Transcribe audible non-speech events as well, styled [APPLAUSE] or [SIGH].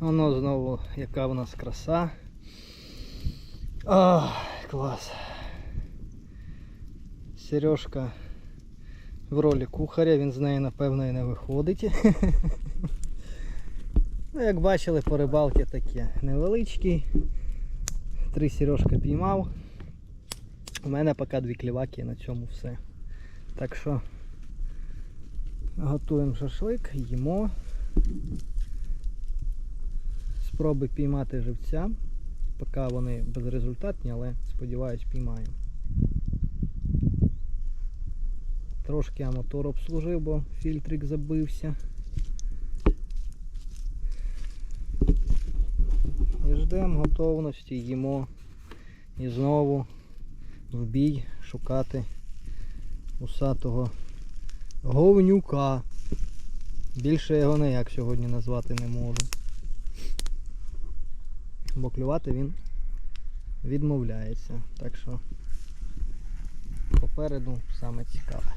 Воно знову яка в нас краса. А, клас. Сережка в ролі кухаря, він з неї напевно і не виходить. [LAUGHS] Ну, як бачили, по рибалки таке невеличкий. Три сережка піймав. У мене поки дві кліваки на цьому все. Так що готуємо шашлик, їмо. Спроби піймати живця. Поки вони безрезультатні, але сподіваюсь піймаємо. Трошки я мотор обслужив, бо фільтрик забився. І ждемо готовності, їмо і знову в бій шукати усатого говнюка. Більше його ніяк сьогодні назвати не можу. Бо клювати він відмовляється. Так що попереду саме цікаве.